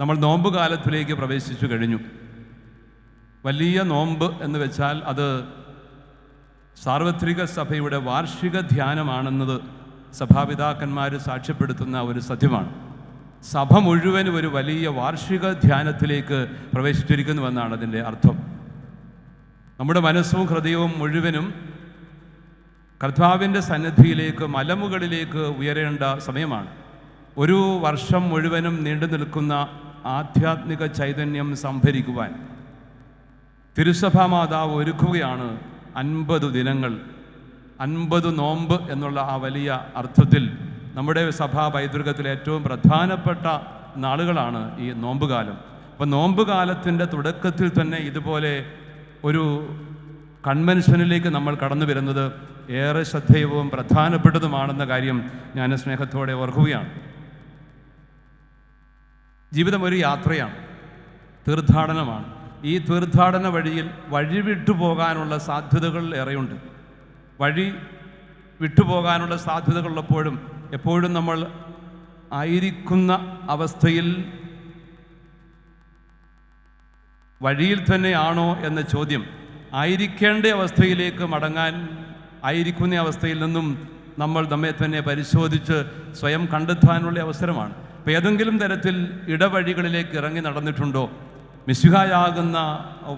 നമ്മൾ നോമ്പ് കാലത്തിലേക്ക് പ്രവേശിച്ചു കഴിഞ്ഞു. വലിയ നോമ്പ് എന്ന് വെച്ചാൽ അത് സാർവത്രിക സഭയുടെ വാർഷിക ധ്യാനമാണെന്നത് സഭാപിതാക്കന്മാർ സാക്ഷ്യപ്പെടുത്തുന്ന ഒരു സത്യമാണ്. സഭ മുഴുവനും ഒരു വലിയ വാർഷിക ധ്യാനത്തിലേക്ക് പ്രവേശിച്ചിരിക്കുന്നുവെന്നാണ് അതിന്റെ അർത്ഥം. നമ്മുടെ മനസ്സും ഹൃദയവും മുഴുവനും കർത്താവിന്റെ സന്നിധിയിലേക്ക് മലമുകളിലേക്ക് ഉയരേണ്ട സമയമാണ്. ഒരു വർഷം മുഴുവനും നീണ്ടു നിൽക്കുന്ന ആധ്യാത്മിക ചൈതന്യം സംഭരിക്കുവാൻ തിരുസഭാ മാതാവ് ഒരുക്കുകയാണ് അൻപത് ദിനങ്ങൾ. അൻപത് നോമ്പ് എന്നുള്ള ആ വലിയ അർത്ഥത്തിൽ നമ്മുടെ സഭാ പൈതൃകത്തിലെ ഏറ്റവും പ്രധാനപ്പെട്ട നാളുകളാണ് ഈ നോമ്പുകാലം. അപ്പം നോമ്പുകാലത്തിന്റെ തുടക്കത്തിൽ തന്നെ ഇതുപോലെ ഒരു കൺവെൻഷനിലേക്ക് നമ്മൾ കടന്നു വരുന്നത് ഏറെ ശ്രദ്ധേയവും പ്രധാനപ്പെട്ടതുമാണെന്ന കാര്യം ഞാൻ സ്നേഹത്തോടെ ഓർക്കുകയാണ്. ജീവിതം ഒരു യാത്രയാണ് തീർത്ഥാടനമാണ്. ഈ തീർത്ഥാടന വഴിയിൽ വഴി വിട്ടുപോകാനുള്ള സാധ്യതകൾ ഏറെയുണ്ട്. വഴി വിട്ടുപോകാനുള്ള സാധ്യതകളുള്ളപ്പോഴും എപ്പോഴും നമ്മൾ ആയിരിക്കുന്ന അവസ്ഥയിൽ വഴിയിൽ തന്നെയാണോ എന്ന ചോദ്യം. ആയിരിക്കേണ്ട അവസ്ഥയിലേക്ക് മടങ്ങാൻ ആയിരിക്കുന്ന അവസ്ഥയിൽ നിന്നും നമ്മൾ നമ്മെ തന്നെ പരിശോധിച്ച് സ്വയം കണ്ടെത്താനുള്ള അവസരമാണ്. അപ്പോൾ ഏതെങ്കിലും തരത്തിൽ ഇടവഴികളിലേക്ക് ഇറങ്ങി നടന്നിട്ടുണ്ടോ? മിശുഹായാകുന്ന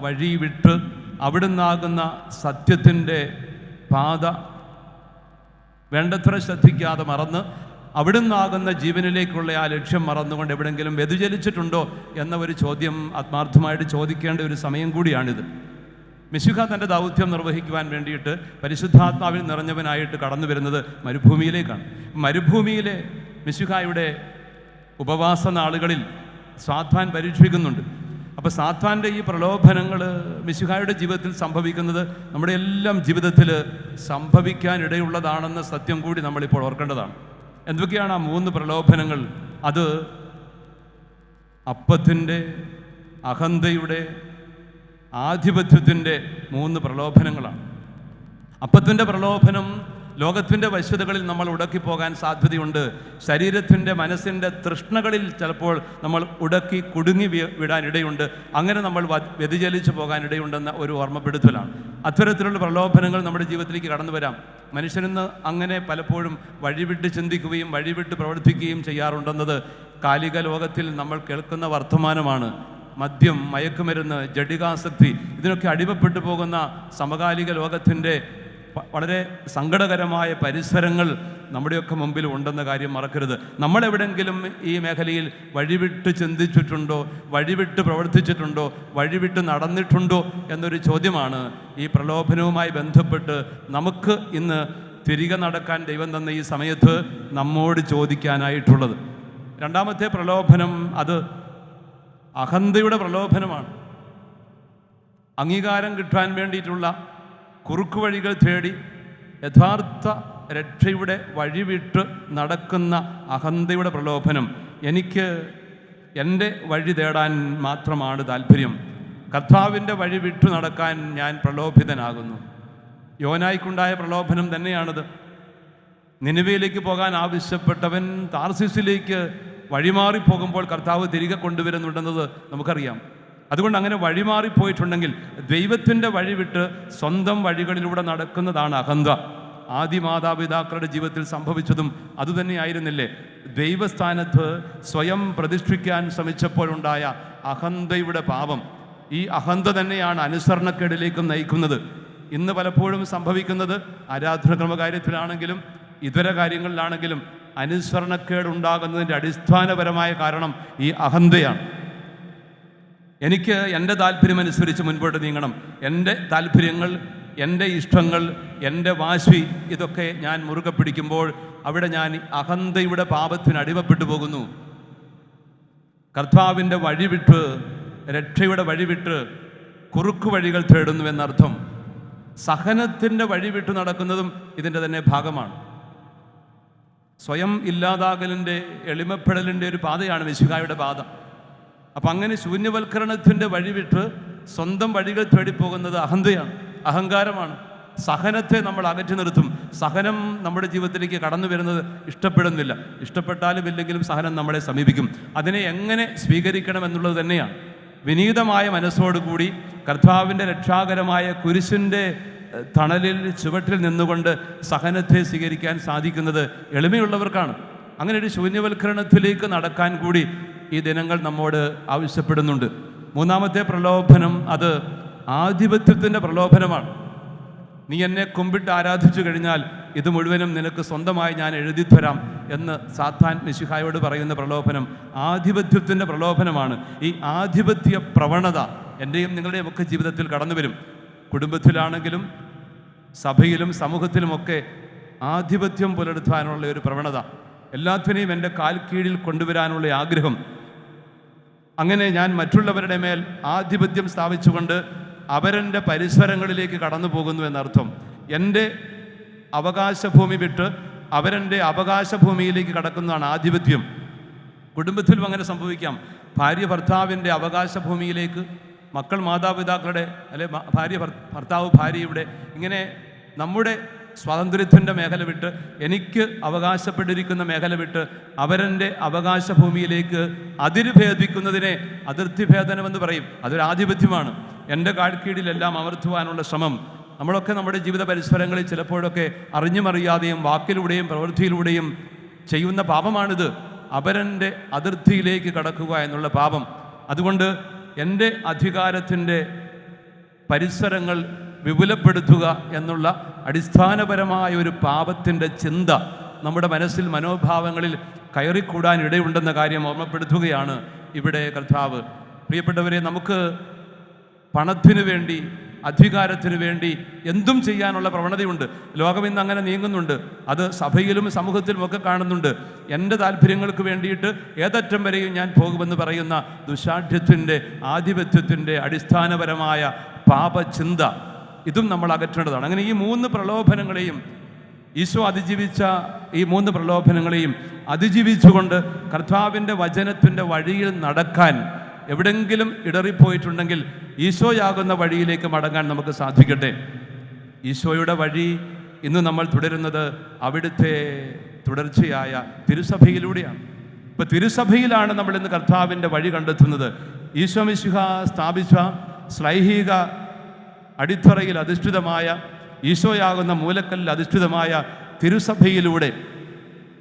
വഴി വിട്ട് അവിടുന്നാകുന്ന സത്യത്തിന്റെ പാത വേണ്ടത്ര ശ്രദ്ധിക്കാതെ മറന്ന് അവിടുന്നാകുന്ന ജീവനിലേക്കുള്ള ആ ലക്ഷ്യം മറന്നുകൊണ്ട് എവിടെങ്കിലും വ്യതിചലിച്ചിട്ടുണ്ടോ എന്ന ഒരു ചോദ്യം ആത്മാർത്ഥമായിട്ട് ചോദിക്കേണ്ട ഒരു സമയം കൂടിയാണിത്. മിശുഖ തന്റെ ദൗത്യം നിർവഹിക്കുവാൻ വേണ്ടിയിട്ട് പരിശുദ്ധാത്മാവിൽ നിറഞ്ഞവനായിട്ട് കടന്നു വരുന്നത് മരുഭൂമിയിലേക്കാണ്. മരുഭൂമിയിലെ മിശുഖായുടെ ഉപവാസ നാളുകളിൽ സാധ്വാൻ പരീക്ഷിക്കുന്നുണ്ട്. അപ്പോൾ സാധ്വാന്റെ ഈ പ്രലോഭനങ്ങൾ മിശുഹായുടെ ജീവിതത്തിൽ സംഭവിക്കുന്നത് നമ്മുടെ എല്ലാം ജീവിതത്തിൽ സംഭവിക്കാനിടയുള്ളതാണെന്ന സത്യം കൂടി നമ്മളിപ്പോൾ ഓർക്കേണ്ടതാണ്. എന്തൊക്കെയാണ് ആ മൂന്ന് പ്രലോഭനങ്ങൾ? അത് അപ്പത്തിന്റെ അഹന്തയുടെ ആധിപത്യത്തിന്റെ മൂന്ന് പ്രലോഭനങ്ങളാണ്. അപ്പത്തിന്റെ പ്രലോഭനം ലോകത്തിന്റെ വശ്യതകളിൽ നമ്മൾ ഉടക്കി പോകാൻ സാധ്യതയുണ്ട്. ശരീരത്തിന്റെ മനസ്സിന്റെ തൃഷ്ണകളിൽ ചിലപ്പോൾ നമ്മൾ ഉടക്കി കുടുങ്ങി വിടാൻ ഇടയുണ്ട് അങ്ങനെ നമ്മൾ വ്യതിചലിച്ചു പോകാൻ ഇടയുണ്ടെന്ന ഒരു ഓർമ്മപ്പെടുത്തലാണ്. അത്തരത്തിലുള്ള പ്രലോഭനങ്ങൾ നമ്മുടെ ജീവിതത്തിലേക്ക് കടന്നു വരാം. മനുഷ്യനിന്ന് അങ്ങനെ പലപ്പോഴും വഴിവിട്ട് ചിന്തിക്കുകയും വഴിവിട്ട് പ്രവർത്തിക്കുകയും ചെയ്യാറുണ്ടെന്നത് കാലിക ലോകത്തിൽ നമ്മൾ കേൾക്കുന്ന വർത്തമാനമാണ്. മദ്യം മയക്കുമരുന്ന് ജഡികാസക്തി ഇതിനൊക്കെ അടിമപ്പെട്ടു പോകുന്ന സമകാലിക ലോകത്തിന്റെ വളരെ സങ്കടകരമായ പരിസരങ്ങൾ നമ്മുടെയൊക്കെ മുമ്പിൽ ഉണ്ടെന്ന കാര്യം മറക്കരുത്. നമ്മളെവിടെങ്കിലും ഈ മേഖലയിൽ വഴിവിട്ട് ചിന്തിച്ചിട്ടുണ്ടോ വഴിവിട്ട് പ്രവർത്തിച്ചിട്ടുണ്ടോ വഴിവിട്ട് നടന്നിട്ടുണ്ടോ എന്നൊരു ചോദ്യമാണ് ഈ പ്രലോഭനവുമായി ബന്ധപ്പെട്ട് നമുക്ക് ഇന്ന് തിരികെ നടക്കാൻ ദൈവം തന്ന ഈ സമയത്ത് നമ്മോട് ചോദിക്കാനായിട്ടുള്ളത്. രണ്ടാമത്തെ പ്രലോഭനം അത് അഹന്തയുടെ പ്രലോഭനമാണ്. അംഗീകാരം കിട്ടാൻ വേണ്ടിയിട്ടുള്ള കുറുക്കു വഴികൾ തേടി യഥാർത്ഥ രക്ഷയുടെ വഴിവിട്ട് നടക്കുന്ന അഹന്തയുടെ പ്രലോഭനം. എനിക്ക് എന്റെ വഴി തേടാൻ മാത്രമാണ് താല്പര്യം. കർത്താവിന്റെ വഴി വിട്ടു നടക്കാൻ ഞാൻ പ്രലോഭിതനാകുന്നു. യോനായിക്കുണ്ടായ പ്രലോഭനം തന്നെയാണിത്. നിലവിലേക്ക് പോകാൻ ആവശ്യപ്പെട്ടവൻ താർസിസിലേക്ക് വഴിമാറി പോകുമ്പോൾ കർത്താവ് തിരികെ കൊണ്ടുവരുന്നുണ്ടെന്നത് നമുക്കറിയാം. അതുകൊണ്ട് അങ്ങനെ വഴിമാറിപ്പോയിട്ടുണ്ടെങ്കിൽ ദൈവത്തിന്റെ വഴി വിട്ട് സ്വന്തം വഴികളിലൂടെ നടക്കുന്നതാണ് അഹന്ത ആദ്യ മാതാപിതാക്കളുടെ ജീവിതത്തിൽ സംഭവിച്ചതും അതുതന്നെയായിരുന്നില്ലേ? ദൈവസ്ഥാനത്ത് സ്വയം പ്രതിഷ്ഠിക്കാൻ ശ്രമിച്ചപ്പോഴുണ്ടായ അഹന്തയുടെ പാപം. ഈ അഹന്ത തന്നെയാണ് അനുസരണക്കേടിലേക്കും നയിക്കുന്നത്. ഇന്ന് പലപ്പോഴും സംഭവിക്കുന്നത് ആരാധനക്രമ കാര്യത്തിലാണെങ്കിലും ഇതര കാര്യങ്ങളിലാണെങ്കിലും അനുസരണക്കേട് ഉണ്ടാകുന്നതിന്റെ അടിസ്ഥാനപരമായ കാരണം ഈ അഹന്തയാണ്. എനിക്ക് എന്റെ താല്പര്യമനുസരിച്ച് മുൻപോട്ട് നീങ്ങണം. എന്റെ താല്പര്യങ്ങൾ എന്റെ ഇഷ്ടങ്ങൾ എന്റെ വാശി ഇതൊക്കെ ഞാൻ മുറുകെ പിടിക്കുമ്പോൾ അവിടെ ഞാൻ അഹന്തയുടെ പാപത്തിന് അടിമപ്പെട്ടു പോകുന്നു. കർത്താവിന്റെ വഴിവിട്ട് രക്ഷയുടെ വഴിവിട്ട് കുറുക്കു വഴികൾ തേടുന്നു എന്നർത്ഥം. സഹനത്തിന്റെ വഴിവിട്ട് നടക്കുന്നതും ഇതിന്റെ തന്നെ ഭാഗമാണ്. സ്വയം ഇല്ലാതാകലിന്റെ എളിമപ്പെടലിന്റെ ഒരു പാതയാണ് വിശുഖായുടെ പാത അപ്പം അങ്ങനെ ശൂന്യവൽക്കരണത്തിന്റെ വഴിവിട്ട് സ്വന്തം വഴികൾ തേടിപ്പോകുന്നത് അഹന്തയാണ് അഹങ്കാരമാണ്. സഹനത്തെ നമ്മൾ അകറ്റി നിർത്തും. സഹനം നമ്മുടെ ജീവിതത്തിലേക്ക് കടന്നു വരുന്നത് ഇഷ്ടപ്പെടുന്നില്ല. ഇഷ്ടപ്പെട്ടാലും ഇല്ലെങ്കിലും സഹനം നമ്മളെ സമീപിക്കും. അതിനെ എങ്ങനെ സ്വീകരിക്കണം എന്നുള്ളത് തന്നെയാണ്. വിനീതമായ മനസ്സോടുകൂടി കർത്താവിന്റെ രക്ഷാകരമായ കുരിശിന്റെ തണലിൽ ചുവട്ടിൽ നിന്നുകൊണ്ട് സഹനത്തെ സ്വീകരിക്കാൻ സാധിക്കുന്നത് എളിമയുള്ളവർക്കാണ്. അങ്ങനെ ഒരു ശൂന്യവൽക്കരണത്തിലേക്ക് നടക്കാൻ കൂടി ഈ ദിനങ്ങൾ നമ്മോട് ആവശ്യപ്പെടുന്നുണ്ട്. മൂന്നാമത്തെ പ്രലോഭനം അത് ആധിപത്യത്തിന്റെ പ്രലോഭനമാണ്. നീ എന്നെ കുമ്പിട്ട് ആരാധിച്ചു കഴിഞ്ഞാൽ ഇത് മുഴുവനും നിനക്ക് സ്വന്തമായി ഞാൻ എഴുതി തരാം എന്ന് സാത്താൻ മിശിഹായോട് പറയുന്ന പ്രലോഭനം ആധിപത്യത്തിന്റെ പ്രലോഭനമാണ്. ഈ ആധിപത്യ പ്രവണത എന്റെയും നിങ്ങളുടെയും ഒക്കെ ജീവിതത്തിൽ കടന്നു വരും. കുടുംബത്തിലാണെങ്കിലും സഭയിലും സമൂഹത്തിലുമൊക്കെ ആധിപത്യം പുലർത്താനുള്ള ഒരു പ്രവണത. എല്ലാത്തിനെയും എന്റെ കാൽ കീഴിൽ കൊണ്ടുവരാനുള്ള ആഗ്രഹം അങ്ങനെ ഞാൻ മറ്റുള്ളവരുടെ മേൽ ആധിപത്യം സ്ഥാപിച്ചുകൊണ്ട് അവരെന്റെ പരിസരങ്ങളിലേക്ക് കടന്നു പോകുന്നു എന്നർത്ഥം. എന്റെ അവകാശഭൂമി വിട്ട് അവരെന്റെ അവകാശഭൂമിയിലേക്ക് കടക്കുന്നതാണ് ആധിപത്യം. കുടുംബത്തിലും അങ്ങനെ സംഭവിക്കാം. ഭാര്യ ഭർത്താവിന്റെ അവകാശഭൂമിയിലേക്ക് മക്കൾ മാതാപിതാക്കളുടെ അല്ലെ ഭാര്യ ഭർത്താവ് ഭാര്യയുടെ ഇങ്ങനെ നമ്മുടെ സ്വാതന്ത്ര്യത്തിന്റെ മേഖല വിട്ട് എനിക്ക് അവകാശപ്പെട്ടിരിക്കുന്ന മേഖല വിട്ട് അവരന്റെ അവകാശഭൂമിയിലേക്ക് അതിര് ഭേദിക്കുന്നതിനെ അതിർത്തി ഭേദനമെന്ന് പറയും. അതൊരു ആധിപത്യമാണ്. എന്റെ കാഴ്ക്കീടിലെല്ലാം അമർത്തുവാനുള്ള ശ്രമം. നമ്മളൊക്കെ നമ്മുടെ ജീവിത പരിസരങ്ങളിൽ ചിലപ്പോഴൊക്കെ അറിഞ്ഞുമറിയാതെയും വാക്കിലൂടെയും പ്രവൃത്തിയിലൂടെയും ചെയ്യുന്ന പാപമാണിത്. അവരന്റെ അതിർത്തിയിലേക്ക് കടക്കുക എന്നുള്ള പാപം. അതുകൊണ്ട് എന്റെ അധികാരത്തിന്റെ പരിസരങ്ങൾ വിപുലപ്പെടുത്തുക എന്നുള്ള അടിസ്ഥാനപരമായ ഒരു പാപത്തിന്റെ ചിന്ത നമ്മുടെ മനസ്സിൽ മനോഭാവങ്ങളിൽ കയറിക്കൂടാൻ ഇടയുണ്ടെന്ന കാര്യം ഓർമ്മപ്പെടുത്തുകയാണ് ഇവിടെ കർത്താവ്. പ്രിയപ്പെട്ടവരെ നമുക്ക് പണത്തിനു വേണ്ടി അധികാരത്തിനു വേണ്ടി എന്തും ചെയ്യാനുള്ള പ്രവണതയുണ്ട്. ലോകം ഇന്ന് അങ്ങനെ നീങ്ങുന്നുണ്ട്. അത് സഭയിലും സമൂഹത്തിലും ഒക്കെ കാണുന്നുണ്ട്. എന്റെ താല്പര്യങ്ങൾക്ക് വേണ്ടിയിട്ട് ഏതറ്റം വരെയും ഞാൻ പോകുമെന്ന് പറയുന്ന ദുശാഠ്യത്തിന്റെ ആധിപത്യത്തിന്റെ അടിസ്ഥാനപരമായ പാപചിന്ത ഇതും നമ്മൾ അകറ്റേണ്ടതാണ്. അങ്ങനെ ഈ മൂന്ന് പ്രലോഭനങ്ങളെയും ഈശോ അതിജീവിച്ച ഈ മൂന്ന് പ്രലോഭനങ്ങളെയും അതിജീവിച്ചുകൊണ്ട് കർത്താവിന്റെ വചനത്തിന്റെ വഴിയിൽ നടക്കാൻ എവിടെങ്കിലും ഇടറിപ്പോയിട്ടുണ്ടെങ്കിൽ ഈശോയാകുന്ന വഴിയിലേക്ക് മടങ്ങാൻ നമുക്ക് സാധിക്കട്ടെ. ഈശോയുടെ വഴി ഇന്ന് നമ്മൾ തുടരുന്നത് അവിടുത്തെ തുടർച്ചയായ തിരുസഭയിലൂടെയാണ്. ഇപ്പൊ തിരുസഭയിലാണ് നമ്മൾ ഇന്ന് കർത്താവിന്റെ വഴി കണ്ടെത്തുന്നത്. ഈശോ മിശിഹ സ്ഥാപിച്ച ശ്ലൈഹിക അടിത്തറയിൽ അധിഷ്ഠിതമായ ഈശോയാകുന്ന മൂലക്കല്ലിൽ അധിഷ്ഠിതമായ തിരുസഭയിലൂടെ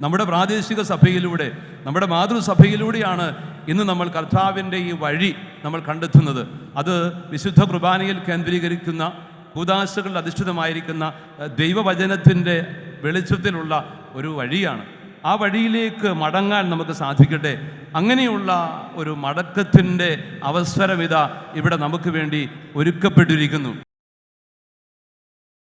നമ്മുടെ പ്രാദേശിക സഭയിലൂടെ നമ്മുടെ മാതൃസഭയിലൂടെയാണ് ഇന്ന് നമ്മൾ കർത്താവിന്റെ ഈ വഴി നമ്മൾ കണ്ടെത്തുന്നത്. അത് വിശുദ്ധ കുർബാനയിൽ കേന്ദ്രീകരിക്കുന്ന കൂതാശകളിൽ അധിഷ്ഠിതമായിരിക്കുന്ന ദൈവവചനത്തിന്റെ വെളിച്ചത്തിലുള്ള ഒരു വഴിയാണ്. ആ വഴിയിലേക്ക് മടങ്ങാൻ നമുക്ക് സാധിക്കട്ടെ. അങ്ങനെയുള്ള ഒരു മടക്കത്തിന്റെ അവസരം ഇതാ ഇവിടെ നമുക്ക് വേണ്ടി ഒരുക്കപ്പെട്ടിരിക്കുന്നു.